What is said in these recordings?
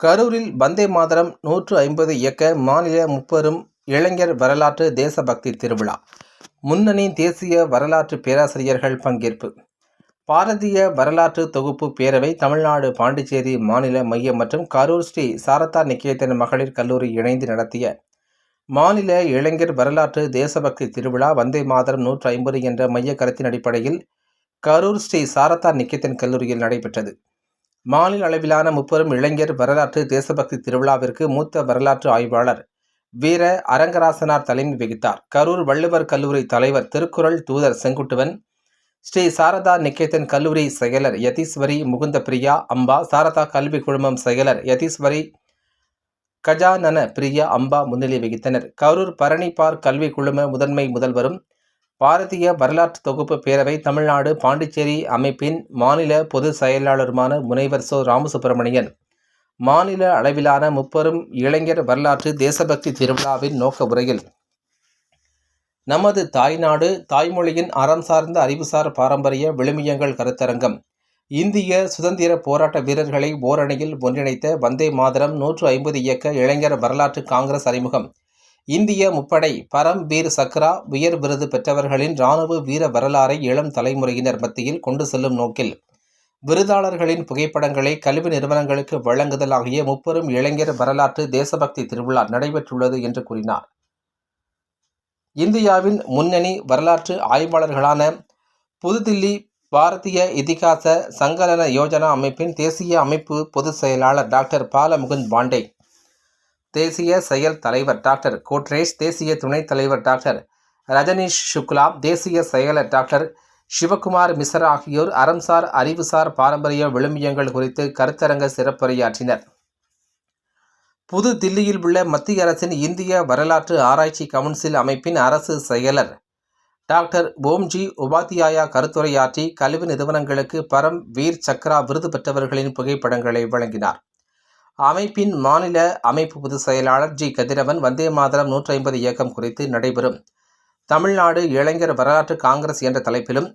கரூரில் வந்தே மாதரம் நூற்று ஐம்பது இயக்க மாநில முப்பெரும் இளைஞர் வரலாற்று தேசபக்தி திருவிழா. முன்னணி தேசிய வரலாற்று பேராசிரியர்கள் பங்கேற்பு. பாரதிய வரலாற்று தொகுப்பு பேரவை தமிழ்நாடு பாண்டிச்சேரி மாநில மையம் மற்றும் கரூர் ஸ்ரீ சாரதா நிகேதன் மகளிர் கல்லூரி இணைந்து நடத்திய மாநில இளைஞர் வரலாற்று தேசபக்தி திருவிழா வந்தே மாதரம் நூற்று ஐம்பது என்ற மைய கருத்தின் அடிப்படையில் கரூர் ஸ்ரீ சாரதா நிகேதன் கல்லூரியில் நடைபெற்றது. மாநில அளவிலான முப்பெரும் இளைஞர் வரலாற்று தேசபக்தி திருவிழாவிற்கு மூத்த வரலாற்று ஆய்வாளர் வீர அரங்கராசனார் தலைமை வகித்தார். கரூர் வள்ளுவர் கல்லூரி தலைவர் திருக்குறள் தூதர் செங்குட்டுவன் ஸ்ரீ சாரதா நிகேதன் கல்லூரி செயலர் யதீஸ்வரி முகுந்த பிரியா அம்பா சாரதா கல்வி குழுமம் செயலர் யதீஸ்வரி கஜானன பிரியா அம்பா முன்னிலை வகித்தனர். கரூர் பரணிப்பார் கல்வி குழும முதன்மை முதல்வரும் பாரதிய வரலாற்று தொகுப்பு பேரவை தமிழ்நாடு பாண்டிச்சேரி அமைப்பின் மாநில பொதுச் செயலாளருமான முனைவர் சோ ராமசுப்பிரமணியன். மாநில அளவிலான முப்பெரும் இளைஞர் வரலாற்று தேசபக்தி திருவிழாவின் நோக்க உரையில். நமது தாய்நாடு தாய்மொழியின் அறம் சார்ந்த அறிவுசார் பாரம்பரிய விழுமியங்கள் கருத்தரங்கம். இந்திய சுதந்திர போராட்ட வீரர்களை ஓரணியில் ஒன்றிணைத்த வந்தே மாதரம் நூற்று ஐம்பது இயக்க இளைஞர் வரலாற்று காங்கிரஸ் அறிமுகம். இந்திய முப்படை பரம் வீர் சக்ரா உயர் விருது பெற்றவர்களின் இராணுவ வீர வரலாறை இளம் தலைமுறையினர் மத்தியில் கொண்டு செல்லும் நோக்கில். விருதாளர்களின் புகைப்படங்களை கல்வி நிறுவனங்களுக்கு வழங்குதல் ஆகிய முப்பெரும் இளைஞர் வரலாற்று தேசபக்தி திருவிழா நடைபெற்றுள்ளது என்று கூறினார். இந்தியாவின் முன்னணி வரலாற்று ஆய்வாளர்களான புதுதில்லி பாரதிய இதிகாச சங்கலன யோஜனா அமைப்பின் தேசிய அமைப்பு பொதுச் செயலாளர் டாக்டர் பாலமுகுந்த் பாண்டே தேசிய செயல் தலைவர் டாக்டர் கோட்ரேஷ் தேசிய துணைத் தலைவர் டாக்டர் ரஜனீஷ் சுக்லா தேசிய செயலர் டாக்டர் சிவகுமார் மிஸ்ரா ஆகியோர் அறம்சார் அறிவுசார் பாரம்பரிய விழுமியங்கள் குறித்து கருத்தரங்க சிறப்புரையாற்றினர். புது தில்லியில் உள்ள மத்திய அரசின் இந்திய வரலாற்று ஆராய்ச்சி கவுன்சில் அமைப்பின் அரசு செயலர் டாக்டர் ஓம்ஜி உபாத்தியாயா கருத்துரையாற்றி கல்வி நிறுவனங்களுக்கு பரம் வீர் சக்ரா விருது பெற்றவர்களின் புகைப்படங்களை வழங்கினார். அமைப்பின் மாநில அமைப்பு பொதுச் செயலாளர் ஜி. கதிரவன் வந்தே மாதரம் நூற்றி ஐம்பது இயக்கம் குறித்து நடைபெறும். தமிழ்நாடு இளைஞர் வரலாற்று காங்கிரஸ் என்ற தலைப்பிலும்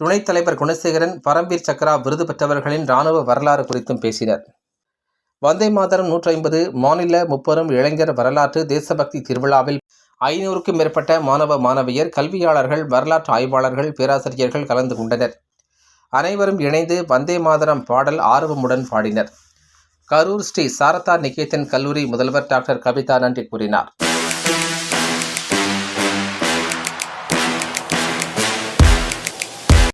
துணைத் தலைவர் குணசேகரன் பரம்பீர் சக்ரா விருது பெற்றவர்களின் இராணுவ வரலாறு குறித்தும் பேசினர். வந்தே மாதரம் நூற்றி ஐம்பது மாநில முப்பெரும் இளைஞர் வரலாற்று தேசபக்தி திருவிழாவில் ஐநூறுக்கும் மேற்பட்ட மாணவ மாணவியர் கல்வியாளர்கள் வரலாற்று ஆய்வாளர்கள் பேராசிரியர்கள் கலந்து கொண்டனர். அனைவரும் இணைந்து வந்தே மாதரம் பாடல் ஆர்வமுடன் பாடினர். கரூர் ஸ்ரீ சாரதா நிகேதன் கல்லூரி முதல்வர் டாக்டர் கவிதா நன்றி கூறினார்.